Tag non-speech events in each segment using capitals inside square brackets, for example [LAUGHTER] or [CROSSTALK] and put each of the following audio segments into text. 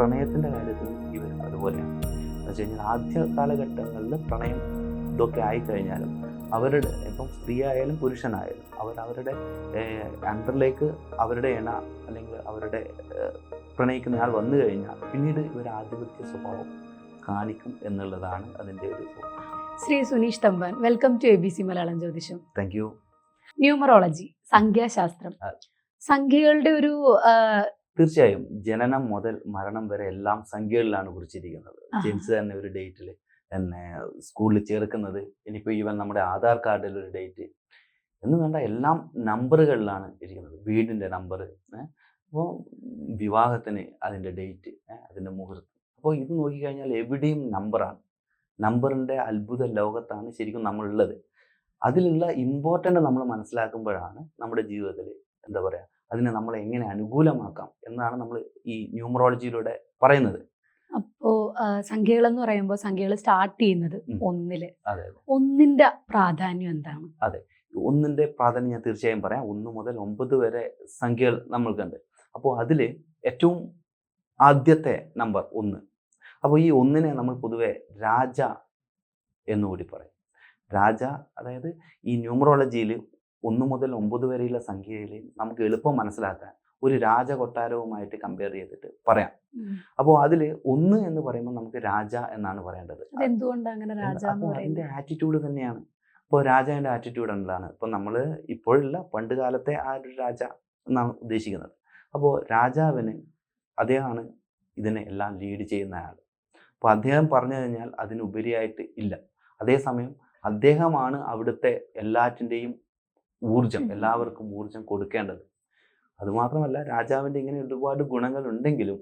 പ്രണയത്തിന്റെ കാര്യത്തിൽ ഇവർ അതുപോലെയാണ്. എന്ന് വെച്ച് കഴിഞ്ഞാൽ ആദ്യ കാലഘട്ടങ്ങളിൽ പ്രണയം ഇതൊക്കെ ആയിക്കഴിഞ്ഞാലും അവരുടെ ഇപ്പം സ്ത്രീ ആയാലും പുരുഷനായാലും അവർ അവരുടെ അണ്ടറിലേക്ക് അവരുടെ ഇണ അല്ലെങ്കിൽ അവരുടെ പ്രണയിക്കുന്നയാൾ പ്രണയിക്കുന്ന ആൾ വന്നു കഴിഞ്ഞാൽ പിന്നീട് ഇവർ ആധിപത്യ സ്വഭാവം കാണിക്കും എന്നുള്ളതാണ് അതിന്റെ ഒരു Shri Sunish Thampan welcome to A B C Malayalam ജ്യോതിഷം. താങ്ക് യു ന്യൂമറോളജി സംഖ്യാശാസ്ത്രം. സംഖ്യകളുടെ ഒരു തീർച്ചയായും ജനനം മുതൽ മരണം വരെ എല്ലാം സംഖ്യകളിലാണ് കുറിച്ചിരിക്കുന്നത്. ആഹാ. തന്നെ ഒരു ഡേറ്റിൽ എന്നെ സ്കൂളിൽ ചേർക്കുന്നത്. ഇനിയിപ്പോൾ ഈവൻ നമ്മുടെ ആധാർ കാർഡിൽ ഒരു ഡേറ്റ് എന്ന് വേണ്ട എല്ലാം നമ്പറുകളിലാണ് ഇരിക്കുന്നത്. വീടിന്റെ നമ്പർ അപ്പോൾ വിവാഹത്തിന് അതിന്റെ ഡേറ്റ് അതിന്റെ മുഹൂർത്തം. അപ്പോൾ ഇത് നോക്കിക്കഴിഞ്ഞാൽ എവിടെയും നമ്പറാണ് നമ്പറിന്റെ അത്ഭുത ലോകത്താണ് ശരിക്കും നമ്മളുള്ളത്. അതിലുള്ള ഇമ്പോർട്ടന്റ് നമ്മൾ മനസ്സിലാക്കുമ്പോഴാണ് നമ്മുടെ ജീവിതത്തിൽ എന്താ പറയുക അതിനെ നമ്മൾ എങ്ങനെ അനുകൂലമാക്കാം എന്നാണ് നമ്മൾ ഈ ന്യൂമറോളജിയിലൂടെ പറയുന്നത്. അപ്പോ സംഖ്യകൾ എന്ന് പറയുമ്പോൾ സംഖ്യകൾ സ്റ്റാർട്ട് ചെയ്യുന്നത് ഒന്നിൽ. ഒന്നിന്റെ പ്രാധാന്യം എന്താണ്? അതെ. ഒന്നിന്റെ പ്രാധാന്യം ഞാൻ തീർച്ചയായും പറയാം. ഒന്ന് മുതൽ ഒമ്പത് വരെ സംഖ്യകൾ നമ്മൾക്കുണ്ട്. അപ്പോൾ അതിൽ ഏറ്റവും ആദ്യത്തെ നമ്പർ ഒന്ന്. അപ്പോൾ ഈ ഒന്നിനെ നമ്മൾ പൊതുവെ രാജ എന്നുകൂടി പറയും. രാജ അതായത് ഈ ന്യൂമറോളജിയിൽ ഒന്ന് മുതൽ ഒമ്പത് വരെയുള്ള സംഖ്യയിൽ നമുക്ക് എളുപ്പം മനസ്സിലാക്കാൻ ഒരു രാജകൊട്ടാരവുമായിട്ട് കമ്പയർ ചെയ്തിട്ട് പറയാം. അപ്പോൾ അതിൽ ഒന്ന് എന്ന് പറയുമ്പോൾ നമുക്ക് രാജ എന്നാണ് പറയേണ്ടത്. എന്തുകൊണ്ടാണ് അങ്ങനെ അപ്പോൾ അതിന്റെ ആറ്റിറ്റ്യൂഡ് തന്നെയാണ്. ഇപ്പോൾ രാജാവിന്റെ ആറ്റിറ്റ്യൂഡ് എന്താണ് ഇപ്പോൾ നമ്മൾ ഇപ്പോഴില്ല പണ്ട് കാലത്തെ ആ ഒരു രാജ എന്നാണ് ഉദ്ദേശിക്കുന്നത്. അപ്പോൾ രാജാവിന് അദ്ദേഹമാണ് ഇതിനെ എല്ലാം ലീഡ് ചെയ്യുന്ന ആൾ. അപ്പോൾ അദ്ദേഹം പറഞ്ഞു കഴിഞ്ഞാൽ അതിനുപരിയായിട്ട് ഇല്ല. അതേസമയം അദ്ദേഹമാണ് അവിടുത്തെ എല്ലാറ്റിന്റെയും ഊർജം എല്ലാവർക്കും ഊർജം കൊടുക്കേണ്ടത്. അതുമാത്രമല്ല രാജാവിന്റെ ഇങ്ങനെ ഒരുപാട് ഗുണങ്ങളുണ്ടെങ്കിലും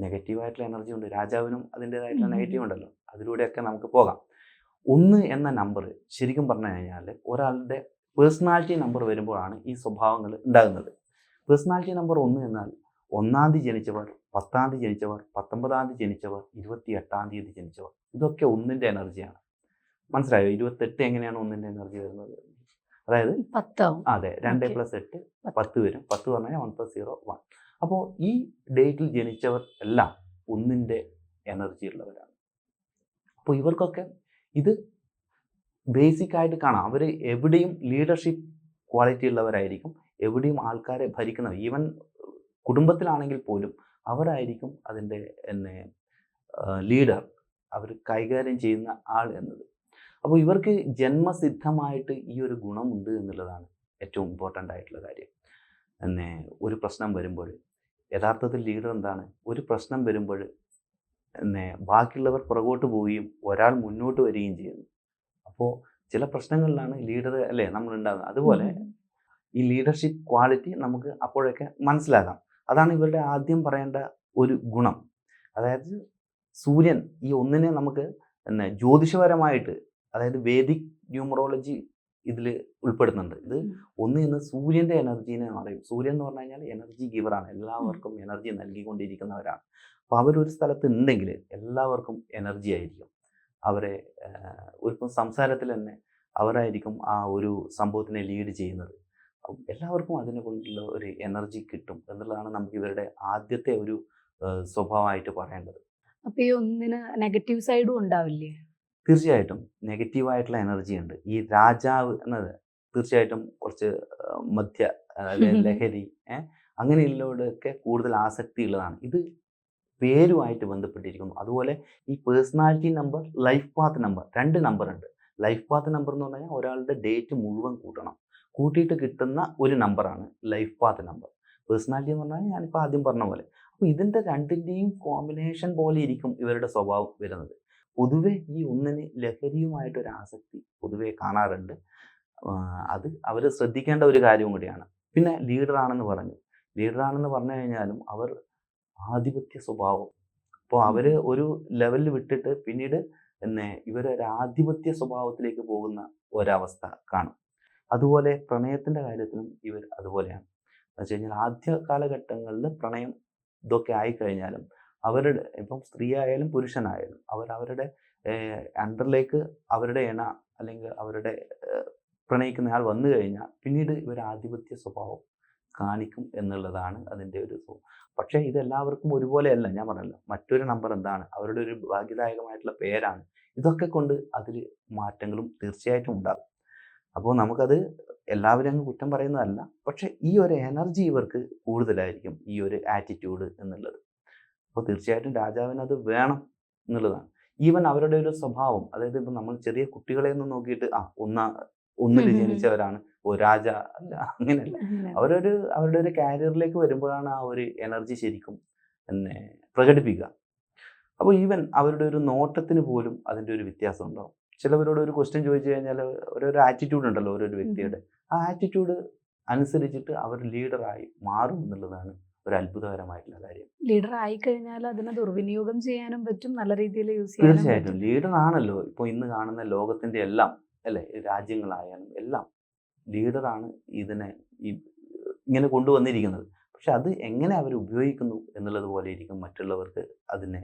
നെഗറ്റീവായിട്ടുള്ള എനർജി ഉണ്ട്. രാജാവിനും അതിന്റെതായിട്ടുള്ള നെഗറ്റീവ് ഉണ്ടല്ലോ. അതിലൂടെയൊക്കെ നമുക്ക് പോകാം. ഒന്ന് എന്ന നമ്പർ ശരിക്കും പറഞ്ഞു കഴിഞ്ഞാൽ ഒരാളുടെ പേഴ്സണാലിറ്റി നമ്പർ വരുമ്പോഴാണ് ഈ സ്വഭാവങ്ങൾ ഉണ്ടാകുന്നത്. പേഴ്സണാലിറ്റി നമ്പർ ഒന്ന് എന്നാൽ ഒന്നാം തീയതി ജനിച്ചവർ പത്താം തീയതി ജനിച്ചവർ പത്തൊമ്പതാം തീയതി ജനിച്ചവർ ഇരുപത്തി എട്ടാം തീയതി ജനിച്ചവർ ഇതൊക്കെ ഒന്നിന്റെ എനർജിയാണ്. മനസ്സിലായോ? ഇരുപത്തെട്ട് എങ്ങനെയാണ് ഒന്നിന്റെ എനർജി വരുന്നത്? അതായത് പത്താവും. അതെ രണ്ട്. പ്ലസ് എട്ട് പത്ത്. പത്ത് വരും. പത്ത് പറഞ്ഞാൽ വൺ പ്ലസ് സീറോ വൺ അപ്പോൾ ഈ ഡേറ്റിൽ ജനിച്ചവർ എല്ലാം ഒന്നിന്റെ എനർജി ഉള്ളവരാണ്. അപ്പോൾ ഇവർക്കൊക്കെ ഇത് ബേസിക് ആയിട്ട് കാണാം. അവർ എവിടെയും ലീഡർഷിപ്പ് ക്വാളിറ്റി ഉള്ളവരായിരിക്കും. എവിടെയും ആൾക്കാരെ ഭരിക്കുന്നവർ ഈവൻ കുടുംബത്തിലാണെങ്കിൽ പോലും അവരായിരിക്കും അതിന്റെ എന്നെ ലീഡർ അവർ കൈകാര്യം ചെയ്യുന്ന ആൾ എന്നത്. അപ്പോൾ ഇവർക്ക് ജന്മസിദ്ധമായിട്ട് ഈ ഒരു ഗുണമുണ്ട് എന്നുള്ളതാണ് ഏറ്റവും ഇമ്പോർട്ടന്റ് ആയിട്ടുള്ള കാര്യം. പിന്നെ ഒരു പ്രശ്നം വരുമ്പോൾ യഥാർത്ഥത്തിൽ ലീഡർ എന്താണ്? ഒരു പ്രശ്നം വരുമ്പോൾ പിന്നെ ബാക്കിയുള്ളവർ പുറകോട്ട് പോവുകയും ഒരാൾ മുന്നോട്ട് വരികയും ചെയ്യുന്നു. അപ്പോൾ ചില പ്രശ്നങ്ങളിലാണ് ലീഡർ അല്ലേ നമ്മൾ ഉണ്ടാകുന്നത് അതുപോലെ ഈ ലീഡർഷിപ്പ് ക്വാളിറ്റി നമുക്ക് അപ്പോഴൊക്കെ മനസ്സിലാകാം അതാണ് ഇവരുടെ ആദ്യം പറയേണ്ട ഒരു ഗുണം. അതായത് സൂര്യൻ ഈ ഒന്നിനെ നമുക്ക് പിന്നെ ജ്യോതിഷപരമായിട്ട് അതായത് വേദിക് ന്യൂമറോളജി ഇതിൽ ഉൾപ്പെടുന്നുണ്ട്. ഇത്. ഒന്ന് ഇന്ന് സൂര്യന്റെ എനർജീനെ പറയും സൂര്യൻ എന്ന് പറഞ്ഞു കഴിഞ്ഞാൽ എനർജി ഗിവറാണ്. എല്ലാവർക്കും എനർജി നൽകിക്കൊണ്ടിരിക്കുന്നവരാണ്. അപ്പോൾ അവരൊരു സ്ഥലത്ത് ഉണ്ടെങ്കിൽ എല്ലാവർക്കും എനർജി ആയിരിക്കും. അവരെ ഒരു ഒരിപ്പം സംസാരത്തിൽ തന്നെ അവരായിരിക്കും ആ ഒരു സംഭവത്തിനെ ലീഡ് ചെയ്യുന്നത്. എല്ലാവർക്കും അതിനെ കൊണ്ടുള്ള ഒരു എനർജി കിട്ടും എന്നുള്ളതാണ് നമുക്ക് ഇവരുടെ ആദ്യത്തെ ഒരു സ്വഭാവമായിട്ട് പറയേണ്ടത്. അപ്പൊ ഈ ഒന്നിന് നെഗറ്റീവ് സൈഡും ഉണ്ടാവില്ലേ? തീർച്ചയായിട്ടും നെഗറ്റീവായിട്ടുള്ള എനർജി ഉണ്ട്. ഈ രാജാവ് എന്നത് തീർച്ചയായിട്ടും കുറച്ച് മധ്യ [LAUGHS] ലഹരി ഏഹ് അങ്ങനെയുള്ളവരുടെയൊക്കെ കൂടുതൽ ആസക്തി ഉള്ളതാണ്. ഇത് പേരുമായിട്ട് ബന്ധപ്പെട്ടിരിക്കുന്നു. അതുപോലെ ഈ personality number life path number രണ്ട് നമ്പർ ഉണ്ട്. ലൈഫ് പാത്ത് നമ്പർ എന്ന് പറഞ്ഞാൽ ഒരാളുടെ ഡേറ്റ് മുഴുവൻ കൂട്ടണം. കൂട്ടിയിട്ട് കിട്ടുന്ന ഒരു നമ്പറാണ് ലൈഫ് പാത്ത് നമ്പർ പേഴ്സണാലിറ്റി എന്ന് പറഞ്ഞാൽ ഞാനിപ്പോൾ ആദ്യം പറഞ്ഞ പോലെ. അപ്പോൾ ഇതിന്റെ രണ്ടിന്റെയും കോമ്പിനേഷൻ പോലെ ഇരിക്കും ഇവരുടെ സ്വഭാവം വരുന്നത്. പൊതുവെ ഈ ഒന്നിന് ലഹരിയുമായിട്ടൊരു ആസക്തി പൊതുവെ കാണാറുണ്ട്. അത് അവർ ശ്രദ്ധിക്കേണ്ട ഒരു കാര്യം കൂടിയാണ്. പിന്നെ ലീഡറാണെന്ന് പറഞ്ഞു. ലീഡറാണെന്ന് പറഞ്ഞു കഴിഞ്ഞാലും അവർ ആധിപത്യ സ്വഭാവം. അപ്പോൾ അവർ ഒരു ലെവലിൽ വിട്ടിട്ട് പിന്നീട് പിന്നെ ഇവരൊരു ആധിപത്യ സ്വഭാവത്തിലേക്ക് പോകുന്ന ഒരവസ്ഥ കാണും. അതുപോലെ പ്രണയത്തിന്റെ കാര്യത്തിലും ഇവർ അതുപോലെയാണ്. എന്ന് വെച്ച് കഴിഞ്ഞാൽ ആദ്യ കാലഘട്ടങ്ങളിൽ പ്രണയം ഇതൊക്കെ ആയിക്കഴിഞ്ഞാലും അവരുടെ ഇപ്പം സ്ത്രീ ആയാലും പുരുഷനായാലും അവർ അവരുടെ അണ്ടറിലേക്ക് അവരുടെ ഇണ അല്ലെങ്കിൽ അവരുടെ പ്രണയിക്കുന്നയാൾ വന്നു കഴിഞ്ഞാൽ പിന്നീട് ഇവർ ആധിപത്യ സ്വഭാവം കാണിക്കും എന്നുള്ളതാണ് അതിന്റെ ഒരു സ്വഭാവം പക്ഷേ ഇതെല്ലാവർക്കും ഒരുപോലെയല്ല. ഞാൻ പറഞ്ഞല്ലോ മറ്റൊരു നമ്പർ എന്താണ്? അവരുടെ ഒരു ഭാഗ്യദായകമായിട്ടുള്ള പേരാണ്. ഇതൊക്കെ കൊണ്ട് അതിൽ മാറ്റങ്ങളും തീർച്ചയായിട്ടും ഉണ്ടാകും. അപ്പോൾ നമുക്കത് എല്ലാവരും അങ്ങ് കുറ്റം പറയുന്നതല്ല. പക്ഷേ ഈ ഒരു എനർജി ഇവർക്ക് കൂടുതലായിരിക്കും ഈ ഒരു ആറ്റിറ്റ്യൂഡ് എന്നുള്ളത്. അപ്പോൾ തീർച്ചയായിട്ടും രാജാവിന് അത് വേണം എന്നുള്ളതാണ്. ഈവൻ അവരുടെ ഒരു സ്വഭാവം അതായത് ഇപ്പം നമ്മൾ ചെറിയ കുട്ടികളെ ഒന്നും നോക്കിയിട്ട് ആ ഒന്ന ഒന്നിൽ. ജനിച്ചവരാണ് ഓ രാജ അല്ല അങ്ങനെയല്ല. അവരൊരു അവരുടെ ഒരു കാരിയറിലേക്ക് വരുമ്പോഴാണ് ആ ഒരു എനർജി ശരിക്കും എന്നെ പ്രകടിപ്പിക്കുക. അപ്പോൾ ഈവൻ അവരുടെ ഒരു നോട്ടത്തിന് പോലും അതിന്റെ ഒരു വ്യത്യാസം ഉണ്ടാവും. ചിലവരോട് ഒരു ക്വസ്റ്റ്യൻ ചോദിച്ചു കഴിഞ്ഞാൽ ഓരോരോ ആറ്റിറ്റ്യൂഡ് ഉണ്ടല്ലോ ഓരോരോ വ്യക്തിയുടെ. ആ ആറ്റിറ്റ്യൂഡ് അനുസരിച്ചിട്ട് അവർ ലീഡറായി മാറും എന്നുള്ളതാണ് ഒരു അത്ഭുതകരമായിട്ടുള്ള കാര്യം. ലീഡർ ആയി കഴിഞ്ഞാൽ അതിനെ ദുർവിനിയോഗം ചെയ്യാനും പറ്റും നല്ല രീതിയിൽ യൂസ് ചെയ്യാനും തീർച്ചയായിട്ടും. ലീഡർ ആണല്ലോ ഇപ്പോൾ ഇന്ന് കാണുന്ന ലോകത്തിന്റെ എല്ലാം അല്ലേ? രാജ്യങ്ങളായാലും എല്ലാം ലീഡറാണ് ഇതിനെ ഇങ്ങനെ കൊണ്ടുവന്നിരിക്കുന്നത്. പക്ഷെ അത് എങ്ങനെ അവർ ഉപയോഗിക്കുന്നു എന്നുള്ളത് പോലെ ഇരിക്കും മറ്റുള്ളവർക്ക് അതിനെ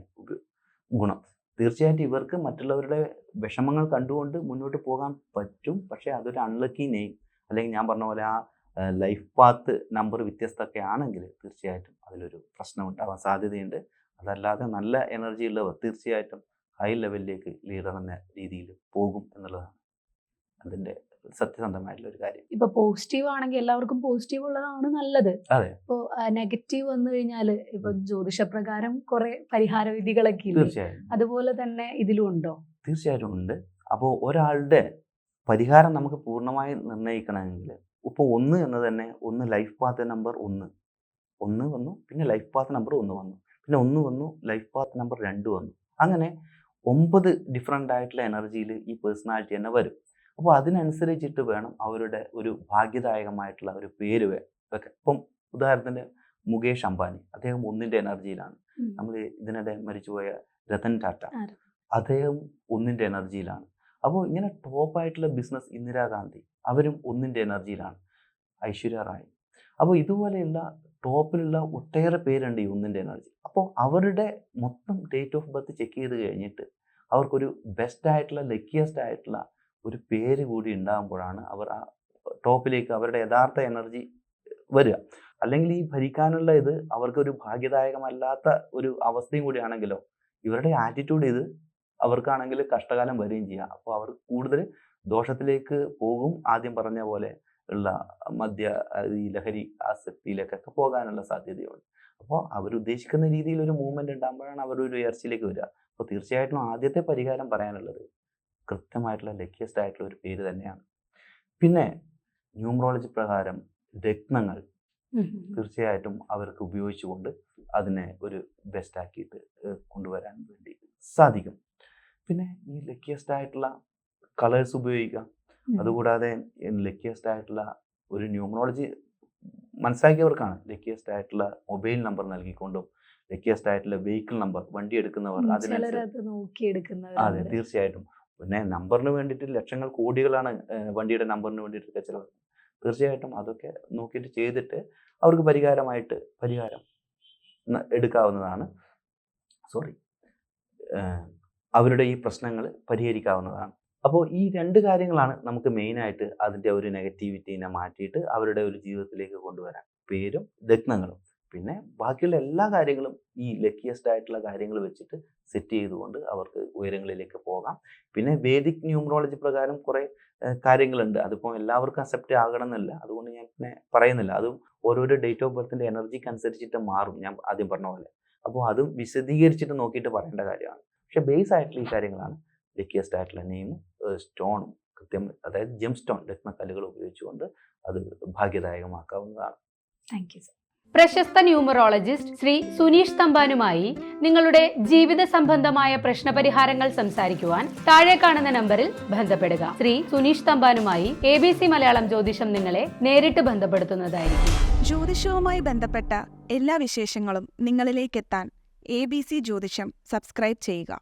ഗുണം. തീർച്ചയായിട്ടും ഇവർക്ക് മറ്റുള്ളവരുടെ വിഷമങ്ങൾ കണ്ടുകൊണ്ട് മുന്നോട്ട് പോകാൻ പറ്റും. പക്ഷെ അതൊരു അൺലക്കി നെയിം അല്ലെങ്കിൽ ഞാൻ പറഞ്ഞ പോലെ ആ ലൈഫ് പാത്ത് നമ്പർ വ്യത്യസ്തമൊക്കെ ആണെങ്കിൽ തീർച്ചയായിട്ടും അതിലൊരു പ്രശ്നം ഉണ്ടാവാൻ സാധ്യതയുണ്ട്. അതല്ലാതെ നല്ല എനർജി ഉള്ളവർ തീർച്ചയായിട്ടും ഹൈ ലെവലിലേക്ക് ലീഡർ എന്ന രീതിയിൽ പോകും എന്നുള്ളതാണ് അതിന്റെ സത്യസന്ധമായിട്ടുള്ള ഒരു കാര്യം. ഇപ്പൊ പോസിറ്റീവ് ആണെങ്കിൽ എല്ലാവർക്കും പോസിറ്റീവ് ഉള്ളതാണ് നല്ലത്. അതെ. ഇപ്പൊ നെഗറ്റീവ് വന്നു കഴിഞ്ഞാൽ ഇപ്പൊ ജ്യോതിഷപ്രകാരം കുറെ പരിഹാര വിധികളൊക്കെ അതുപോലെ തന്നെ ഇതിലും ഉണ്ടോ? തീർച്ചയായിട്ടും ഉണ്ട്. അപ്പോൾ ഒരാളുടെ പരിഹാരം നമുക്ക് പൂർണമായി നിർണയിക്കണമെങ്കിൽ ഇപ്പോൾ ഒന്ന് എന്ന് തന്നെ ഒന്ന് ലൈഫ് പാത്ത് നമ്പർ ഒന്ന്. ഒന്ന് വന്നു പിന്നെ ലൈഫ് പാത്ത് നമ്പർ ഒന്ന് വന്നു പിന്നെ ഒന്ന് വന്നു ലൈഫ് പാത്ത് നമ്പർ രണ്ട് വന്നു. അങ്ങനെ ഒമ്പത് ഡിഫറെന്റ് ആയിട്ടുള്ള എനർജിയിൽ ഈ പേഴ്സണാലിറ്റി തന്നെ വരും. അപ്പോൾ അതിനനുസരിച്ചിട്ട് വേണം അവരുടെ ഒരു ഭാഗ്യദായകമായിട്ടുള്ള ഒരു പേര് വെക്കാൻ. ഇപ്പം ഉദാഹരണത്തിന് മുകേഷ് അംബാനി അദ്ദേഹം ഒന്നിന്റെ എനർജിയിലാണ് നമ്മൾ ഇതിനിടെ മരിച്ചുപോയ രതൻ ടാറ്റ. അദ്ദേഹം ഒന്നിന്റെ എനർജിയിലാണ് അപ്പോൾ ഇങ്ങനെ ടോപ്പായിട്ടുള്ള ബിസിനസ് ഇന്ദിരാഗാന്ധി അവരും ഒന്നിന്റെ എനർജിയിലാണ്. ഐശ്വര്യ റായ്. അപ്പോൾ ഇതുപോലെയുള്ള ടോപ്പിലുള്ള ഒട്ടേറെ പേരുണ്ട് ഈ ഒന്നിന്റെ എനർജി. അപ്പോൾ അവരുടെ മൊത്തം ഡേറ്റ് ഓഫ് ബർത്ത് ചെക്ക് ചെയ്ത് കഴിഞ്ഞിട്ട് അവർക്കൊരു ബെസ്റ്റ് ആയിട്ടുള്ള ലക്കിയസ്റ്റ് ആയിട്ടുള്ള ഒരു പേര് കൂടി ഉണ്ടാകുമ്പോഴാണ് അവർ ആ ടോപ്പിലേക്ക് അവരുടെ യഥാർത്ഥ എനർജി വരിക. അല്ലെങ്കിൽ ഈ ഭരിക്കാനുള്ള ഇത് അവർക്കൊരു ഭാഗ്യദായകമല്ലാത്ത ഒരു അവസ്ഥയും കൂടിയാണെങ്കിലോ ഇവരുടെ ആറ്റിറ്റ്യൂഡ് ഇത് അവർക്കാണെങ്കിൽ കഷ്ടകാലം വരികയും ചെയ്യാം. അപ്പോൾ അവർ കൂടുതൽ ദോഷത്തിലേക്ക് പോകും ആദ്യം പറഞ്ഞ പോലെ ഉള്ള മദ്യ ഈ ലഹരി ആസക്തിയിലേക്കൊക്കെ പോകാനുള്ള സാധ്യതയുണ്ട്. അപ്പോൾ അവരുദ്ദേശിക്കുന്ന രീതിയിൽ ഒരു മൂവ്മെന്റ് ഉണ്ടാകുമ്പോഴാണ് അവർ ഒരു ഉയർച്ചയിലേക്ക് വരിക. അപ്പോൾ തീർച്ചയായിട്ടും ആദ്യത്തെ പരിഹാരം പറയാനുള്ളത് കൃത്യമായിട്ടുള്ള ലക്കിയസ്റ്റ് ആയിട്ടുള്ള ഒരു പേര് തന്നെയാണ്. പിന്നെ ന്യൂമറോളജി പ്രകാരം രത്നങ്ങൾ. തീർച്ചയായിട്ടും അവർക്ക് ഉപയോഗിച്ചുകൊണ്ട് അതിനെ ഒരു ബെസ്റ്റ് ആക്കിയിട്ട് കൊണ്ടുവരാൻ വേണ്ടി സാധിക്കും. പിന്നെ ഈ ലക്കിയസ്റ്റ് ആയിട്ടുള്ള കളേഴ്സ് ഉപയോഗിക്കാം. അതുകൂടാതെ ലക്കിയസ്റ്റ് ആയിട്ടുള്ള ഒരു ന്യൂമറോളജി മനസ്സിലാക്കിയവർക്കാണ്. ലക്കിയസ്റ്റ് ആയിട്ടുള്ള മൊബൈൽ നമ്പർ നൽകിക്കൊണ്ടും ലക്കിയസ്റ്റ് ആയിട്ടുള്ള വെഹിക്കിൾ നമ്പർ വണ്ടി എടുക്കുന്നവർ അതിനനുസരിച്ച് അതെ തീർച്ചയായിട്ടും. പിന്നെ നമ്പറിന് വേണ്ടിയിട്ട് ലക്ഷങ്ങൾ കോടികളാണ് വണ്ടിയുടെ നമ്പറിന് വേണ്ടിയിട്ട് ചിലവ്. തീർച്ചയായിട്ടും അതൊക്കെ നോക്കിയിട്ട് ചെയ്തിട്ട് അവർക്ക് പരിഹാരമായിട്ട് പരിഹാരം എടുക്കാവുന്നതാണ്. സോറി. അവരുടെ ഈ പ്രശ്നങ്ങൾ പരിഹരിക്കാവുന്നതാണ്. അപ്പോൾ ഈ രണ്ട് കാര്യങ്ങളാണ് നമുക്ക് മെയിനായിട്ട് അതിന്റെ ഒരു നെഗറ്റിവിറ്റീനെ മാറ്റിയിട്ട് അവരുടെ ഒരു ജീവിതത്തിലേക്ക് കൊണ്ടുവരാൻ പേരും രത്നങ്ങളും. പിന്നെ ബാക്കിയുള്ള എല്ലാ കാര്യങ്ങളും ഈ ലക്കിയസ്റ്റ് ആയിട്ടുള്ള കാര്യങ്ങൾ വെച്ചിട്ട് സെറ്റ് ചെയ്തുകൊണ്ട് അവർക്ക് ഉയരങ്ങളിലേക്ക് പോകാം. പിന്നെ വേദിക് ന്യൂമറോളജി പ്രകാരം കുറേ കാര്യങ്ങളുണ്ട്. അതിപ്പോൾ എല്ലാവർക്കും അക്സെപ്റ്റ് ആകണം എന്നല്ല അതുകൊണ്ട് ഞാൻ പിന്നെ പറയുന്നില്ല. അതും ഓരോരോ ഡേറ്റ് ഓഫ് ബർത്തിന്റെ എനർജിക്ക് അനുസരിച്ചിട്ട് മാറും. ഞാൻ ആദ്യം പറഞ്ഞ പോലെ. അപ്പോൾ അതും വിശദീകരിച്ചിട്ട് നോക്കിയിട്ട് പറയേണ്ട കാര്യമാണ്. പക്ഷേ ബേസ് ആയിട്ടുള്ള ഈ കാര്യങ്ങളാണ്. ലക്കിയസ്റ്റ് ആയിട്ടുള്ള നെയിമും സ്റ്റോണും കൃത്യം അതായത് ജെം സ്റ്റോൺ രത്നക്കല്ലുകൾ ഉപയോഗിച്ചുകൊണ്ട് അത് ഭാഗ്യദായകമാക്കാവുന്നതാണ്. Thank you sir. പ്രശസ്ത ന്യൂമറോളജിസ്റ്റ് ശ്രീ സുനീഷ് തമ്പാനുമായി നിങ്ങളുടെ ജീവിത സംബന്ധമായ പ്രശ്നപരിഹാരങ്ങൾ സംസാരിക്കുവാൻ താഴെ കാണുന്ന നമ്പറിൽ ബന്ധപ്പെടുക. ശ്രീ സുനീഷ് തമ്പാനുമായി എ ബി സി മലയാളം ജ്യോതിഷം നിങ്ങളെ നേരിട്ട് ബന്ധപ്പെടുത്തുന്നതായിരിക്കും. ജ്യോതിഷവുമായി ബന്ധപ്പെട്ട എല്ലാ വിശേഷങ്ങളും നിങ്ങളിലേക്കെത്താൻ എ ബി സി ജ്യോതിഷം സബ്സ്ക്രൈബ് ചെയ്യുക.